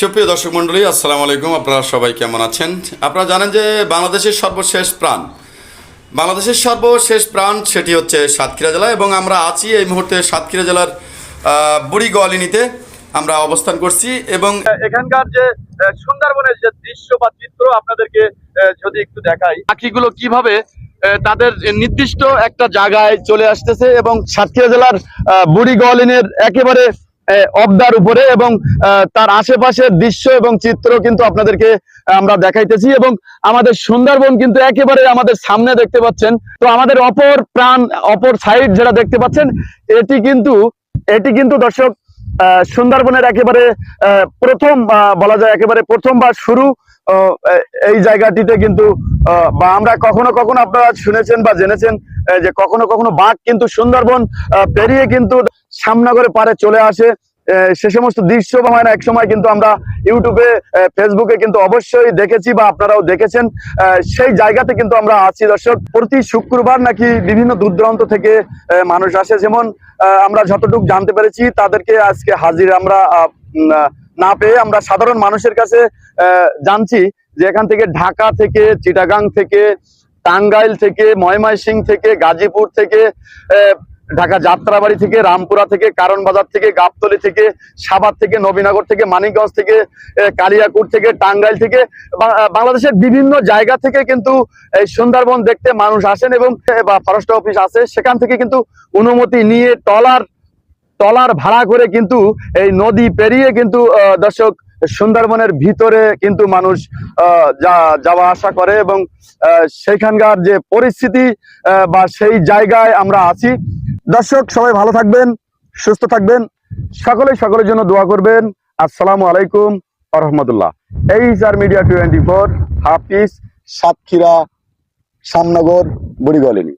সুপ্রিয় দর্শক মণ্ডলী, আসসালামু আলাইকুম। আপনারা সবাই কেমন আছেন? আপনারা জানেন যে বাংলাদেশের সর্বশেষ প্রাণ। বাংলাদেশের সর্বশেষ প্রাণ সেটি হচ্ছে সাতক্ষীরা জেলা এবং আমরা আছি এই মুহূর্তে সাতক্ষীরা জেলার বুড়ি আমরা অবস্থান করছি এবং এখানকার যে সুন্দরবনের যে দৃশ্য বা চিত্র আপনাদেরকে যদি একটু দেখাই। পাখিগুলো কীভাবে তাদের নির্দিষ্ট একটা জায়গায় চলে আসতেছে এবং সাতক্ষীরা জেলার বুড়ি একেবারে অবদার উপরে এবং তার আশেপাশের দৃশ্য এবং চিত্র কিন্তু আপনাদেরকে আমরা দেখাইতেছি এবং আমাদের সুন্দরবন কিন্তু একেবারে আমাদের সামনে দেখতে পাচ্ছেন। তো আমাদের অপর প্রাণ অপর সাইড যেটা দেখতে পাচ্ছেন এটি কিন্তু এটি কিন্তু দর্শক সুন্দরবনের একেবারে প্রথম বলা যায় একেবারে প্রথমবার শুরু আহ, এই জায়গাটিতে কিন্তু বা আমরা কখনো কখনো আপনারা শুনেছেন বা জেনেছেন যে কখনো কখনো বাঘ কিন্তু সুন্দরবন পেরিয়ে কিন্তু সামনগরে পারে চলে আসে। সে সমস্ত দৃশ্য হয় না, এক সময় কিন্তু আমরা ইউটিউবে ফেসবুকে কিন্তু অবশ্যই দেখেছি বা আপনারাও দেখেছেন। সেই জায়গাতে কিন্তু আমরা আছি। দর্শক, প্রতি শুক্রবার নাকি বিভিন্ন দূরদূরান্ত থেকে মানুষ আসে। যেমন আমরা যতটুকু জানতে পেরেছি, তাদেরকে আজকে হাজির আমরা না পেয়ে আমরা সাধারণ মানুষের কাছে জানছি যে এখান থেকে ঢাকা থেকে, চিটাগাং থেকে, টাঙ্গাইল থেকে ময়মনসিং থেকে, গাজীপুর থেকে ঢাকা যাত্রাবাড়ি থেকে রামপুরা থেকে কারণ বাজার থেকে গাবতলি থেকে সাভার থেকে নবীনগর থেকে মানিকগঞ্জ থেকে আহ, কালিয়াকুর থেকে টাঙ্গাইল থেকে বাংলাদেশের বিভিন্ন জায়গা থেকে কিন্তু এই সুন্দরবন দেখতে মানুষ আসেন এবং বা ফরেস্ট অফিস আছে। সেখান থেকে কিন্তু অনুমতি নিয়ে টলার টলার ভাড়া করে কিন্তু এই নদী পেরিয়ে কিন্তু দর্শক সুন্দরবনের ভিতরে কিন্তু মানুষ যা- যাওয়া আসা করে এবং সেখানকার যে পরিস্থিতি বা সেই জায়গায় আমরা আছি। দর্শক, সবাই ভালো থাকবেন, সুস্থ থাকবেন সকলে সকলের জন্য দোয়া করবেন। আসসালামু আলাইকুম আরহামদুল্লাহ এই আর media twenty four Hafiz Satkhira Shamnagar Burigoalini.